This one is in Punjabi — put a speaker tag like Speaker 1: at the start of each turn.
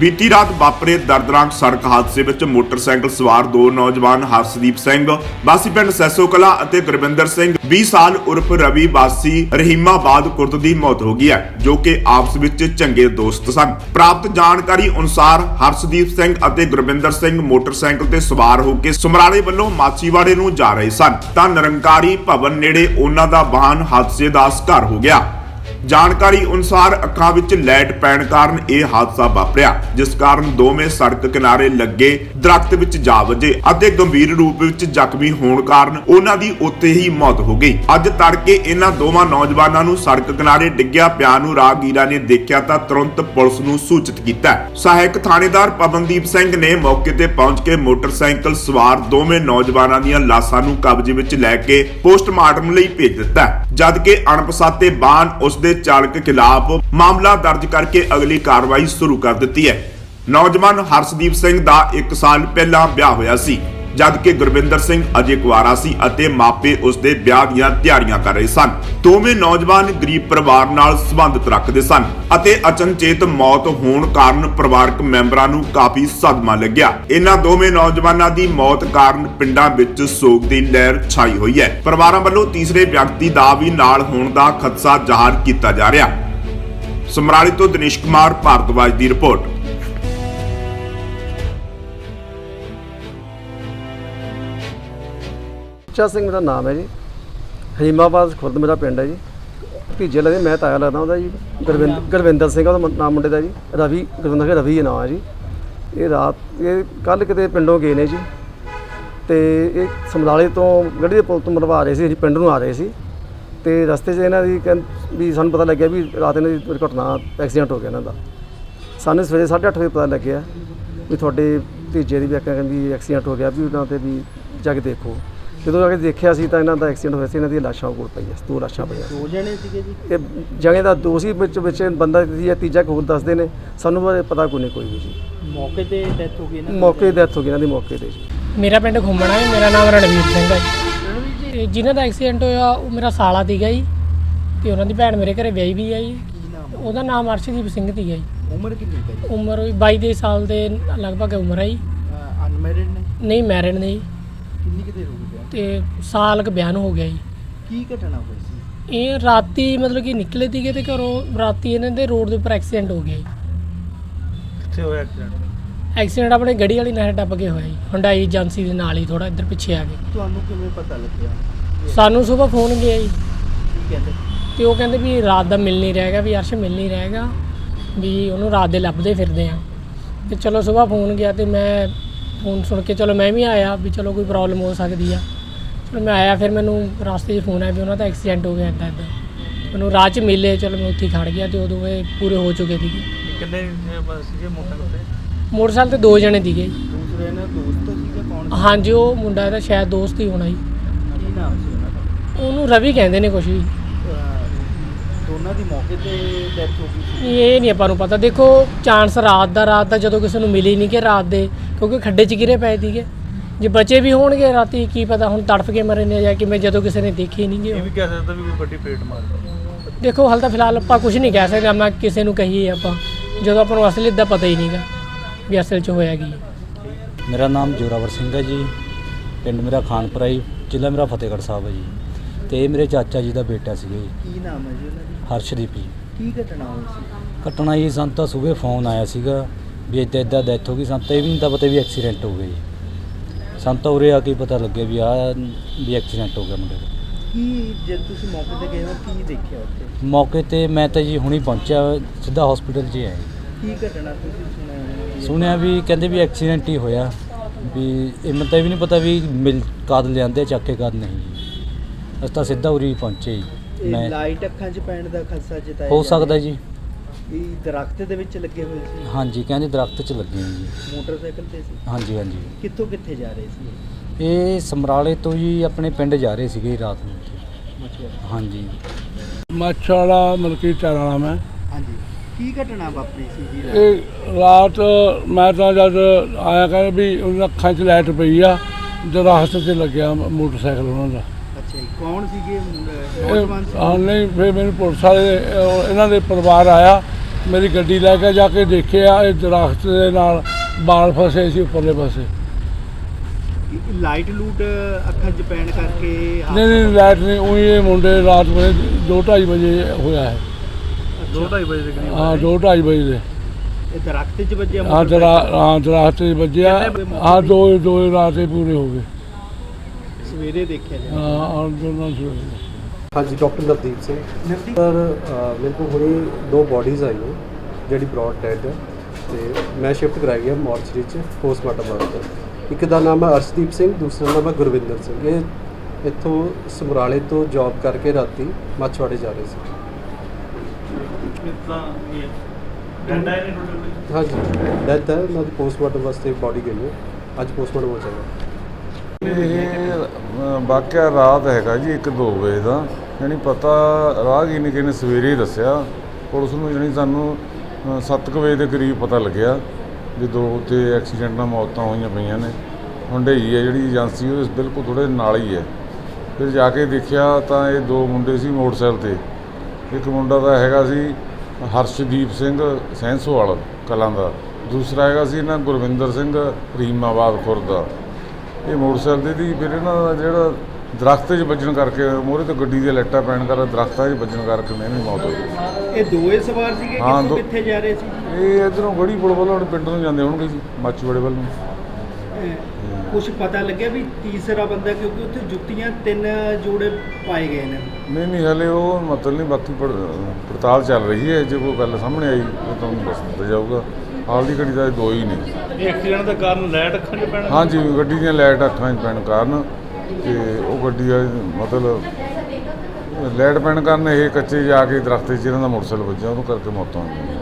Speaker 1: ਬੀਤੀ ਰਾਤ ਵਾਪਰੇ ਦਰਦਨਾਕ ਸੜਕ ਹਾਦਸੇ ਵਿੱਚ ਮੋਟਰਸਾਈਕਲ ਸਵਾਰ ਦੋ ਨੌਜਵਾਨ ਹਰਸ਼ਦੀਪ ਸਿੰਘ, ਵਾਸੀ ਪਿੰਡ ਸੈਸੋ ਕਲਾ ਅਤੇ ਗੁਰਵਿੰਦਰ ਸਿੰਘ 20 ਸਾਲ ਉਰਫ ਰਵੀ ਵਾਸੀ ਰਹੀਮਾਬਾਦ ਕੁਰਦ ਦੀ ਮੌਤ ਹੋ ਗਈ ਹੈ, ਜੋ ਕਿ ਆਪਸ ਵਿੱਚ ਚੰਗੇ ਦੋਸਤ ਸਨ। ਪ੍ਰਾਪਤ ਜਾਣਕਾਰੀ ਅਨੁਸਾਰ ਹਰਸ਼ਦੀਪ ਸਿੰਘ ਅਤੇ ਗੁਰਵਿੰਦਰ ਸਿੰਘ ਮੋਟਰਸਾਈਕਲ ਤੇ ਸਵਾਰ ਹੋ ਕੇ ਸਮਰਾਲੇ ਵੱਲੋਂ ਮਾਚੀਵਾੜੇ ਨੂੰ ਜਾ ਰਹੇ ਸਨ। ਤਾਂ ਨਿਰੰਕਾਰੀ ਭਵਨ ਨੇੜੇ ਉਹਨਾਂ ਦਾ ਵਾਹਨ ਹਾਦਸੇ ਦਾ ਸ਼ਿਕਾਰ ਹੋ ਗਿਆ। ਜਾਣਕਾਰੀ ਅਨੁਸਾਰ ਅੱਖਾਂ ਵਿੱਚ ਲੈਟ ਪੈਣ ਕਾਰਨ ਇਹ ਹਾਦਸਾ ਵਾਪਰਿਆ, ਜਿਸ ਕਾਰਨ ਦੋਵੇਂ ਸੜਕ ਕਿਨਾਰੇ ਲੱਗੇ ਦਰਖਤ ਵਿੱਚ ਜਾ ਵੱਜੇ ਅਤੇ ਗੰਭੀਰ ਰੂਪ ਵਿੱਚ ਜ਼ਖਮੀ ਹੋਣ ਕਾਰਨ ਉਹਨਾਂ ਦੀ ਉੱਥੇ ਹੀ ਮੌਤ ਹੋ ਗਈ। ਅੱਜ ਤੜਕੇ ਇਹਨਾਂ ਦੋਵਾਂ ਨੌਜਵਾਨਾਂ ਨੂੰ ਸੜਕ ਕਿਨਾਰੇ ਡਿੱਗਿਆ ਪਿਆ ਨੂੰ ਰਾਹਗੀਰਾਂ ਨੇ ਦੇਖਿਆ ਤਾਂ ਤੁਰੰਤ ਪੁਲਿਸ ਨੂੰ ਸੂਚਿਤ ਕੀਤਾ। ਸਹਾਇਕ ਥਾਣੇਦਾਰ ਪਵਨਦੀਪ ਸਿੰਘ ਨੇ ਮੌਕੇ ਤੇ ਪਹੁੰਚ ਕੇ ਮੋਟਰਸਾਈਕਲ ਸਵਾਰ ਦੋਵੇਂ ਨੌਜਵਾਨਾਂ ਦੀਆਂ ਲਾਸ਼ਾਂ ਨੂੰ ਕਬਜ਼ੇ ਵਿੱਚ ਲੈ ਕੇ ਪੋਸਟਮਾਰਟਮ ਲਈ ਭੇਜ ਦਿੱਤਾ। ਜਦਕਿ ਅਣਪਛਾਤੇ ਵਾਹਨ ਉਸ ਦੇ ਚਾਲਕ ਖਿਲਾਫ ਮਾਮਲਾ ਦਰਜ ਕਰਕੇ ਅਗਲੀ ਕਾਰਵਾਈ ਸ਼ੁਰੂ ਕਰ ਦਿੱਤੀ ਹੈ। ਨੌਜਵਾਨ ਹਰਸ਼ਦੀਪ ਸਿੰਘ ਦਾ 1 ਸਾਲ ਪਹਿਲਾਂ ਵਿਆਹ ਹੋਇਆ ਸੀ। ਜਦ ਗੁਰਵਿੰਦਰ ਸਿੰਘ ਅਜੇ ਕੁਆਰਾ ਸੀ ਅਤੇ ਮਾਪੇ ਉਸ ਦੇ ਵਿਆਹ ਦੀਆਂ ਤਿਆਰੀਆਂ ਕਰ ਰਹੇ ਸਨ। ਦੋਵੇਂ ਨੌਜਵਾਨ ਗਰੀਬ ਪਰਿਵਾਰ ਨਾਲ ਸੰਬੰਧਿਤ ਰੱਖਦੇ ਸਨ ਅਤੇ ਅਚਨਚੇਤ ਮੌਤ ਹੋਣ ਕਾਰਨ ਪਰਿਵਾਰਕ ਮੈਂਬਰਾਂ ਨੂੰ ਕਾਫੀ ਸਦਮਾ ਲੱਗਿਆ। ਇਹਨਾਂ ਦੋਵੇਂ ਨੌਜਵਾਨਾਂ ਦੀ ਮੌਤ ਕਾਰਨ ਪਿੰਡਾਂ ਵਿੱਚ ਸੋਗ ਦੀ ਲਹਿਰ ਛਾਈ ਹੋਈ ਹੈ। ਪਰਿਵਾਰਾਂ ਵੱਲੋਂ ਤੀਸਰੇ ਵਿਅਕਤੀ ਦਾ ਵੀ ਨਾਲ ਹੋਣ ਦਾ ਖਦਸ਼ਾ ਜ਼ਾਹਰ ਕੀਤਾ ਜਾ ਰਿਹਾ। ਸਮਰਾਲੀ ਤੋਂ ਦਿਨੇਸ਼ ਕੁਮਾਰ ਭਾਰਤਵਾਜ ਦੀ ਰਿਪੋਰਟ।
Speaker 2: ਉੱਚਾ ਸਿੰਘ ਮੇਰਾ ਨਾਮ ਹੈ ਜੀ। ਹਰੀਮਾਬਾਦ ਖੁਰਦ ਮੇਰਾ ਪਿੰਡ ਹੈ ਜੀ। ਭਤੀਜੇ ਲੱਗਦੇ ਮੈਂ ਤਾਇਆ ਲੱਗਦਾ ਉਹਦਾ ਜੀ। ਗੁਰਵਿੰਦਰ ਗੁਰਵਿੰਦਰ ਸਿੰਘ ਉਹਦਾ ਨਾਮ ਮੁੰਡੇ ਦਾ ਜੀ। ਰਵੀ ਗੁਰਵਿੰਦਰ ਸਿੰਘ ਰਵੀ ਇਹ ਨਾਮ ਹੈ ਜੀ। ਇਹ ਰਾਤ ਇਹ ਕੱਲ ਕਿਤੇ ਪਿੰਡੋਂ ਗਏ ਨੇ ਜੀ। ਤੇ ਇਹ ਸਮਰਾਲੇ ਤੋਂ ਗੱਡੀ ਦੇ ਪੁਲ ਤੋਂ ਮਰਵਾ ਰਹੇ ਸੀ ਅਸੀਂ ਪਿੰਡ ਨੂੰ ਆ ਰਹੇ ਸੀ। ਤੇ ਰਸਤੇ 'ਚ ਇਹਨਾਂ ਦੀ ਵੀ ਸਾਨੂੰ ਪਤਾ ਲੱਗਿਆ ਵੀ ਰਾਤ ਇਹਨਾਂ ਦੀ ਦੁਰਘਟਨਾ ਐਕਸੀਡੈਂਟ ਹੋ ਗਿਆ ਇਹਨਾਂ ਦਾ। ਸਾਨੂੰ ਸਵੇਰੇ 8:30 ਵਜੇ ਪਤਾ ਲੱਗਿਆ ਵੀ ਤੁਹਾਡੇ ਭਤੀਜੇ ਦੀ ਵੀ ਕਹਿੰਦੀ ਐਕਸੀਡੈਂਟ ਹੋ ਗਿਆ ਵੀ ਉਹਨਾਂ ਤੇ ਵੀ ਜਾ ਕੇ ਦੇਖੋ। ਜਦੋਂ ਜਾ ਕੇ ਦੇਖਿਆ ਸੀ ਤਾਂ ਇਹਨਾਂ ਦਾ ਐਕਸੀਡੈਂਟ ਹੋਇਆ ਸੀ ਇਹਨਾਂ ਦੀਆਂ ਲਾਸ਼ਾਂ ਕੋਲ ਪਈਆਂ ਸੀ, ਦੋ ਲਾਸ਼ਾਂ ਪਈਆਂ ਸੀ।
Speaker 3: ਦੋ ਜਣੇ ਸੀਗੇ ਜੀ?
Speaker 2: ਇਹ ਜਗ੍ਹਾ ਦਾ ਦੋ ਸੀ ਵਿੱਚ ਵਿੱਚ ਬੰਦਾ ਦੀ ਤੀਜਾ ਕੋਈ ਹੋਰ ਦੱਸਦੇ ਨੇ ਸਾਨੂੰ ਬਾਰੇ ਪਤਾ ਕੋਈ ਨਹੀਂ ਕੋਈ ਵੀ ਜੀ।
Speaker 3: ਮੌਕੇ ਤੇ ਡੈਥ ਹੋ ਗਈ ਨਾ
Speaker 2: ਮੌਕੇ ਡੈਥ ਹੋ ਗਈ ਇਹਨਾਂ ਦੀ ਮੌਕੇ ਤੇ ਜੀ।
Speaker 4: ਮੇਰਾ ਪਿੰਡ ਘੁੰਮਣਾ ਹੈ ਮੇਰਾ ਨਾਮ ਰਣਵੀਰ ਸਿੰਘ ਹੈ ਜੀ। ਤੇ ਜਿਨ੍ਹਾਂ ਦਾ ਐਕਸੀਡੈਂਟ ਹੋਇਆ ਉਹ ਮੇਰਾ ਸਾਲਾ ਸੀਗਾ ਜੀ। ਤੇ ਉਹਨਾਂ ਦੀ ਭੈਣ ਮੇਰੇ ਘਰੇ ਵਿਆਹੀ ਵੀ ਹੈ ਜੀ।
Speaker 3: ਕੀ ਨਾਮ
Speaker 4: ਉਹਦਾ ਨਾਮ ਅਰਸ਼ਦੀਪ ਸਿੰਘ ਸੀਗਾ ਜੀ।
Speaker 3: ਉਮਰ ਕਿੰਨੀ ਹੈ ਜੀ?
Speaker 4: ਉਮਰ ਵੀ 22 ਦੇ ਸਾਲ ਦੇ ਲਗਭਗ ਉਮਰ ਹੈ ਜੀ।
Speaker 3: ਅਨਮੈਰਿਡ ਨੇ?
Speaker 4: ਨਹੀਂ ਮੈਰਿਡ ਨਹੀਂ
Speaker 3: ਕਿੰਨੀ ਕਿਤੇ ਹੋ ਗਈ
Speaker 4: ਤੇ ਸਾਲ ਕ ਬਿਆਨ ਹੋ ਗਿਆ ਜੀ।
Speaker 3: ਕੀ ਘਟਨਾ ਹੋਈ ਸੀ?
Speaker 4: ਇਹ ਰਾਤੀ ਮਤਲਬ ਕਿ ਨਿਕਲੇ ਸੀਗੇ ਤੇ ਘਰੋਂ ਰਾਤੀ ਇਹਨਾਂ ਦੇ ਰੋਡ ਦੇ ਉੱਪਰ ਐਕਸੀਡੈਂਟ ਹੋ ਗਿਆ ਜੀ।
Speaker 3: ਕਿੱਥੇ ਹੋਇਆ ਐਕਸੀਡੈਂਟ?
Speaker 4: ਐਕਸੀਡੈਂਟ ਆਪਣੇ ਗੱਡੀ ਵਾਲੀ ਨਹਿਰ ਟੱਪ ਕੇ ਹੋਇਆ ਜੀ। ਹੁੰਡਾਈ ਏਜੰਸੀ ਦੇ ਨਾਲ ਹੀ ਥੋੜਾ ਇੱਧਰ ਪਿੱਛੇ ਆ ਗਏ।
Speaker 3: ਤੁਹਾਨੂੰ ਕਿਵੇਂ ਪਤਾ ਲੱਗਿਆ?
Speaker 4: ਸਾਨੂੰ ਸਵੇਰ ਫੋਨ ਗਿਆ ਜੀ।
Speaker 3: ਕੀ ਕਹਿੰਦੇ?
Speaker 4: ਤੇ ਉਹ ਕਹਿੰਦੇ ਵੀ ਰਾਤ ਦਾ ਮਿਲ ਨਹੀਂ ਰਹੇਗਾ ਵੀ ਅਰਸ਼ ਮਿਲ ਨਹੀਂ ਰਹੇਗਾ ਵੀ ਉਹਨੂੰ ਰਾਤ ਦੇ ਲੱਭਦੇ ਫਿਰਦੇ ਆ। ਤੇ ਚਲੋ ਸਵੇਰ ਫੋਨ ਗਿਆ ਤੇ ਮੈਂ ਫੋਨ ਸੁਣ ਕੇ ਚਲੋ ਮੈਂ ਵੀ ਆਇਆ ਵੀ ਚਲੋ ਕੋਈ ਪ੍ਰੋਬਲਮ ਹੋ ਸਕਦੀ ਆ। ਚਲੋ ਮੈਂ ਆਇਆ ਫਿਰ ਮੈਨੂੰ ਰਸਤੇ 'ਚ ਫੋਨ ਆਇਆ ਵੀ ਉਹਨਾਂ ਦਾ ਐਕਸੀਡੈਂਟ ਹੋ ਗਿਆ ਇੱਦਾਂ ਇੱਦਾਂ ਮੈਨੂੰ ਰਾਹ 'ਚ ਮਿਲੇ ਚਲੋ ਮੈਂ ਉੱਥੇ ਹੀ ਖੜ ਗਿਆ ਤੇ ਉਦੋਂ ਇਹ ਪੂਰੇ ਹੋ ਚੁੱਕੇ ਸੀਗੇ।
Speaker 3: ਕਿੰਨੇ ਸੀਗੇ ਮੋਟਰਸਾਈਕਲ ਤੇ?
Speaker 4: ਮੋਟਰਸਾਈਕਲ ਤੇ ਦੋ ਜਣੇ ਸੀਗੇ।
Speaker 3: ਦੂਸਰੇ ਨੇ ਦੋਸਤ ਸੀਗਾ ਕੌਣ ਸੀ?
Speaker 4: ਹਾਂਜੀ ਉਹ ਮੁੰਡਾ ਇਹਦਾ ਸ਼ਾਇਦ ਦੋਸਤ ਹੀ ਹੋਣਾ ਜੀ
Speaker 3: ਕੀ ਨਾਮ ਸੀ ਉਹਨਾਂ ਦਾ?
Speaker 4: ਉਹਨੂੰ ਰਵੀ ਕਹਿੰਦੇ ਨੇ ਕੁਛ ਵੀ।
Speaker 3: ਦੋਨਾਂ ਦੀ ਮੌਕੇ ਤੇ ਡੈਥ ਹੋ ਗਈ ਸੀ।
Speaker 4: ਇਹ ਨਹੀਂ ਆਪਾਂ ਨੂੰ ਪਤਾ। ਦੇਖੋ ਚਾਂਸ ਰਾਤ ਦਾ ਰਾਤ ਦਾ ਜਦੋਂ ਕਿਸੇ ਨੂੰ ਮਿਲੀ ਨਹੀਂ ਕਿ ਰਾਤ ਦੇ ਕਿਉਂਕਿ ਖੱਡੇ 'ਚ ਗਿਰੇ ਪਏ ਸੀਗੇ। ਜੇ ਬੱਚੇ ਵੀ ਹੋਣਗੇ ਰਾਤੀ ਕੀ ਪਤਾ ਹੁਣ ਤੜਫ ਕੇ ਮਰੇ ਨੇ ਜਾਂ ਕਿਵੇਂ ਜਦੋਂ ਕਿਸੇ ਨੇ ਦੇਖੇ ਨਹੀਂ ਗੇ ਉਹ।
Speaker 3: ਕਹਿ ਸਕਦਾ ਵੀ ਕੋਈ ਵੱਡੀ ਪੇਟ ਮਾਰ
Speaker 4: ਦੇਖੋ ਹਾਲ ਤਾਂ ਫਿਲਹਾਲ ਆਪਾਂ ਕੁਝ ਨਹੀਂ ਕਹਿ ਸਕਦੇ ਮੈਂ ਕਿਸੇ ਨੂੰ ਕਹੀਏ ਆਪਾਂ। ਜਦੋਂ ਆਪਾਂ ਨੂੰ ਅਸਲੀ ਦਾ ਪਤਾ ਹੀ ਨਹੀਂਗਾ ਵੀ ਅਸਲ 'ਚ ਹੋਇਆ ਕੀ। ਹੈ
Speaker 5: ਮੇਰਾ ਨਾਮ ਜੋਰਾਵਰ ਸਿੰਘ ਹੈ ਜੀ। ਪਿੰਡ ਮੇਰਾ ਖਾਨਪੁਰਾ ਜੀ ਜ਼ਿਲ੍ਹਾ ਮੇਰਾ ਫਤਿਹਗੜ੍ਹ ਸਾਹਿਬ ਹੈ ਜੀ। ਤੇ ਇਹ ਮੇਰੇ ਚਾਚਾ ਜੀ ਦਾ ਬੇਟਾ ਸੀਗਾ ਜੀ।
Speaker 3: ਕੀ ਨਾਮ ਹੈ ਜੀ ਉਹਨਾਂ ਦੀ?
Speaker 5: ਹਰਸ਼ਦੀਪ ਜੀ।
Speaker 3: ਕੀ ਘਟਨਾ ਹੋਈ ਸੀ?
Speaker 5: ਘਟਨਾ ਜੀ ਸਾਨੂੰ ਤਾਂ ਸਵੇਰੇ ਫੋਨ ਆਇਆ ਸੀਗਾ। ਵੀ ਇੱਦਾਂ ਇੱਦਾਂ ਡੈਥ ਹੋ ਗਈ ਸਾਨੂੰ ਤਾਂ ਇਹ ਵੀ ਨਹੀਂ ਤਾਂ ਪਤਾ ਵੀ ਐਕਸੀਡੈਂਟ ਹੋ ਗਿਆ ਜੀ ਸਾਨੂੰ ਤਾਂ ਉਰੇ ਆ ਕੇ ਹੀ ਪਤਾ ਲੱਗਿਆ ਵੀ ਆ ਵੀ ਐਕਸੀਡੈਂਟ ਹੋ ਗਿਆ ਮੁੰਡੇ ਦਾ।
Speaker 3: ਕੀ ਜਦ ਤੁਸੀਂ ਮੌਕੇ ਤੇ ਗਏ ਹੋ ਕੀ ਦੇਖਿਆ ਉੱਥੇ?
Speaker 5: ਮੌਕੇ ਤੇ ਮੈਂ ਤਾਂ ਜੀ ਹੁਣੀ ਪਹੁੰਚਿਆ ਸਿੱਧਾ ਹਸਪੀਟਲ 'ਚ ਹੀ ਆਇਆ।
Speaker 3: ਕੀ ਘਟਨਾ ਤੁਸੀਂ ਸੁਣਿਆ?
Speaker 5: ਸੁਣਿਆ ਵੀ ਕਹਿੰਦੇ ਵੀ ਐਕਸੀਡੈਂਟ ਹੀ ਹੋਇਆ ਵੀ ਇਹ ਮੈਨੂੰ ਤਾਂ ਇਹ ਵੀ ਨਹੀਂ ਪਤਾ ਵੀ ਮਿਲ ਕਦ ਲਿਆਂਦੇ ਚੱਕ ਕੇ ਕਦ ਨਹੀਂ। ਅਸੀਂ ਤਾਂ ਸਿੱਧਾ ਉਰੀ ਪਹੁੰਚੇ ਜੀ। ਮੈਂ
Speaker 3: ਲਾਈਟ ਅੱਖਾਂ 'ਚ ਪੈਣ ਦਾ ਖਦਸ਼ਾ ਜਤਾਇਆ
Speaker 5: ਹੋ
Speaker 3: ਜਾ
Speaker 5: ਸਕਦਾ। ਜੀ।
Speaker 3: ਇਹ ਦਰਖਤ ਦੇ ਵਿੱਚ ਲੱਗੇ ਹੋਏ ਸੀ?
Speaker 5: ਹਾਂਜੀ ਕਹਿੰਦੇ ਦਰਖਤ 'ਚ ਲੱਗੇ ਜੀ
Speaker 3: ਮੋਟਰਸਾਈਕਲ ਤੇ ਸੀ?
Speaker 5: ਹਾਂਜੀ ਹਾਂਜੀ।
Speaker 3: ਕਿੱਥੋਂ ਕਿੱਥੇ ਜਾ ਰਹੇ ਸੀ?
Speaker 5: ਇਹ ਸਮਰਾਲੇ ਤੋਂ ਜੀ ਆਪਣੇ ਪਿੰਡ ਜਾ ਰਹੇ ਸੀਗੇ ਰਾਤ ਨੂੰ ਹਾਂਜੀ।
Speaker 6: ਮੱਛ ਵਾਲਾ ਮਲਕੀ ਚਾਰਾਂ ਵਾਲਾ ਮੈਂ।
Speaker 3: ਹਾਂਜੀ। ਕੀ ਘਟਨਾ ਵਾਪਰੀ ਸੀ ਜੀ ਰਾਤ?
Speaker 6: ਇਹ ਰਾਤ ਮੈਂ ਤਾਂ ਜਦ ਆਇਆ ਕਰ ਵੀ ਉਹਨਾਂ ਅੱਖਾਂ 'ਚ ਲਾਈਟ ਪਈ ਆ ਦਰਖਤ ਤੇ ਲੱਗਿਆ ਮ- ਮੋਟਰਸਾਈਕਲ ਉਹਨਾਂ ਦਾ।
Speaker 3: ਅੱਛਾ ਜੀ ਕੌਣ ਸੀਗੇ? ਮੁੰਡਾ-
Speaker 6: ਇਹ
Speaker 3: ਨੌਜਵਾਨ ਸੀ?
Speaker 6: ਹਾਂ ਨਹੀਂ ਫਿਰ ਮੈਨੂੰ ਪੁਲਿਸ ਵਾਲੇ ਉਹ ਇਹਨਾਂ ਦੇ ਪਰਿਵਾਰ ਆਇਆ। ਮੇਰੀ ਗੱਡੀ ਲੈ ਕੇ ਜਾ ਕੇ ਦੇਖਿਆ ਇਹ ਦਰਖਤ ਦੇ ਨਾਲ ਬਾਲ ਫਸੇ ਸੀ ਉੱਪਰਲੇ ਪਾਸੇ।
Speaker 3: ਲਾਈਟ ਲੂਟ ਅੱਖਾਂ 'ਚ ਪੈਣ ਕਰਕੇ
Speaker 6: ਨਹੀਂ ਨਹੀਂ ਲਾਈਟ ਨਹੀਂ ਉਹੀ ਇਹ ਮੁੰਡੇ ਰਾਤ ਵੇਲੇ 2:30 ਵਜੇ ਹੋਇਆ ਹੈ।
Speaker 3: 2:30 ਵਜੇ ਦੇ ਕਰੀਬ
Speaker 6: ਹਾਂ 2:30 ਵਜੇ ਦੇ।
Speaker 3: ਇਹ ਦਰਖਤ 'ਚ ਵੱਜਿਆ
Speaker 6: ਹਾਂ ਦਰਾ ਹਾਂ ਦਰਖਤ 'ਚ ਵੱਜਿਆ। ਹਾਂ ਦੋ ਦੋ ਰਾਤੇ ਪੂਰੇ ਹੋ ਗਏ।
Speaker 3: ਸਵੇਰੇ ਦੇਖਿਆ ਜੀ
Speaker 6: ਹਾਂ ਹਾਂ ਦੋਨਾਂ ਸਵੇਰੇ।
Speaker 7: ਹਾਂਜੀ ਡਾਕਟਰ ਨਵਦੀਪ ਸਿੰਘ। ਸਰ ਮੇਰੇ ਕੋਲ ਹੁਣੇ ਦੋ ਬੋਡੀਜ਼ ਆਈਆਂ ਜਿਹੜੀ ਬ੍ਰੌਡ ਡੈਡ ਹੈ ਤੇ ਮੈਂ ਸ਼ਿਫਟ ਕਰਾਈ ਗਿਆ ਮੋਰਚਰੀ ਚ ਪੋਸਟਮਾਰਟਮ ਵਾਸਤੇ। ਇੱਕ ਦਾ ਨਾਮ ਹੈ ਅਰਸ਼ਦੀਪ ਸਿੰਘ ਦੂਸਰਾ ਨਾਮ ਹੈ ਗੁਰਵਿੰਦਰ ਸਿੰਘ। ਇਹ ਇੱਥੋਂ ਸਮਰਾਲੇ ਤੋਂ ਜੌਬ ਕਰਕੇ ਰਾਤੀ ਮੱਛਵਾੜੇ ਜਾ ਰਹੇ ਸੀ। ਹਾਂਜੀ ਡੈਥ ਹੈ ਉਹਨਾਂ ਦੀ ਪੋਸਟਮਾਰਟਮ ਵਾਸਤੇ ਬਾਡੀ ਗਈ ਹੈ। ਅੱਜ ਪੋਸਟਮਾਰਟਮ ਹੋ ਜਾਏਗਾ।
Speaker 8: ਇਹ ਅ, ਵਾਕਿਆ ਰਾਤ ਹੈਗਾ ਜੀ 1-2 ਵਜੇ ਦਾ। ਯਾਨੀ ਪਤਾ ਰਾਹਗੀਰ ਨੇ ਕਿਨੇ ਸਵੇਰੇ ਹੀ ਦੱਸਿਆ। ਪੁਲਿਸ ਨੂੰ ਜਾਣੀ ਸਾਨੂੰ 7 ਵਜੇ ਦੇ ਕਰੀਬ ਪਤਾ ਲੱਗਿਆ ਵੀ ਦੋ ਤੇ ਐਕਸੀਡੈਂਟ ਨਾਲ ਮੌਤਾਂ ਹੋਈਆਂ ਪਈਆਂ ਨੇ। ਹੁੰਡਈ ਹੈ ਜਿਹੜੀ ਏਜੰਸੀ ਉਹ ਬਿਲਕੁਲ ਥੋੜੇ ਨਾਲ ਹੀ ਹੈ। ਫਿਰ ਜਾ ਕੇ ਦੇਖਿਆ ਤਾਂ ਇਹ ਦੋ ਮੁੰਡੇ ਸੀ ਮੋਟਰਸਾਈਕਲ ਤੇ। ਇੱਕ ਮੁੰਡਾ ਦਾ ਹੈਗਾ ਸੀ ਹਰਸ਼ਦੀਪ ਸਿੰਘ ਸੈਂਸੋਵਾਲ ਕਲਾਂ ਦਾ। ਦੂਸਰਾ ਹੈਗਾ ਸੀ ਨਾ ਗੁਰਵਿੰਦਰ ਸਿੰਘ ਰੀਮਾਬਾਦ ਖੁਰਦ ਦਾ। ਇਹ ਮੋਟਰਸਾਈਕਲ ਦੀ ਫਿਰ ਇਹਨਾਂ ਦਾ ਜਿਹੜਾ ਦਰਖਤ 'ਚ ਵੱਜਣ ਕਰਕੇ ਮੋਹਰੇ ਤੇ ਗੱਡੀ ਦੀਆਂ ਲਾਈਟਾਂ ਪੈਣ ਕਰਕੇ ਦਰਖਤਾਂ 'ਚ ਵੱਜਣ ਕਰਕੇ ਇਹਨਾਂ ਦੀ ਮੌਤ ਹੋ ਗਈ।
Speaker 3: ਇਹ ਦੋਏ ਸਵਾਰ ਸੀਗੇ
Speaker 8: ਹਾਂ,
Speaker 3: ਕਿੱਥੋਂ
Speaker 8: ਦੋ-
Speaker 3: ਕਿੱਥੇ ਜਾ ਰਹੇ ਸੀ?
Speaker 8: ਇਹ ਇਧਰੋਂ ਗੜੀ ਪੁਲ ਵੱਲੋਂ ਹੁਣ ਪਿੰਡ ਨੂੰ ਜਾਂਦੇ ਹੋਣਗੇ ਜੀ ਮਾਚੂਵਾੜੇ ਵੱਲ ਨੂੰ।
Speaker 3: ਕੁਝ ਪਤਾ ਲੱਗਿਆ ਵੀ ਤੀਸਰਾ ਬੰਦਾ ਕਿਉਂਕਿ ਉੱਥੇ ਜੁੱਤੀਆਂ ਤਿੰਨ ਜੋੜੇ ਪਾਏ ਗਏ ਨੇ।
Speaker 8: ਨਹੀਂ ਨਹੀਂ ਹਲੇ ਉਹ ਮਤਲਬ ਨਹੀਂ ਬਾਕੀ ਪੜ- ਪੜਤਾਲ ਚੱਲ ਰਹੀ ਹੈ ਜੇ ਕੋਈ ਗੱਲ ਸਾਹਮਣੇ ਆਈ ਉਹ ਤੁਹਾਨੂੰ ਦੱਸ ਦਿੱਤਾ ਜਾਊਗਾ। ਹਾਲ ਦੀ ਘੜੀ ਦਾ ਦੋ ਹੀ ਨੇ।
Speaker 6: ਇਹ ਐਕਸੀਡੈਂਟ ਦਾ ਕਾਰਨ ਲਾਈਟ ਅੱਖਾਂ 'ਚ ਪੈਣਾ
Speaker 8: ਹਾਂਜੀ ਗੱਡੀ ਦੀਆਂ ਲਾਈਟ ਅੱਖਾਂ 'ਚ ਪੈਣ ਕਾਰਨ ਤੇ ਉਹ ਗੱਡੀ ਦਾ ਮਤਲਬ ਲਾਈਟ ਪੈਣ ਕਾਰਨ ਇਹ ਕੱਚੇ ਜਾ ਕੇ ਦਰਖਤ 'ਚ ਇਹਨਾਂ ਦਾ ਮੋਟਰਸਾਈਕਲ ਵੱਜਿਆ ਉਹਨੂੰ ਕਰਕੇ ਮੌਤਾਂ ਹੋ ਗਈਆਂ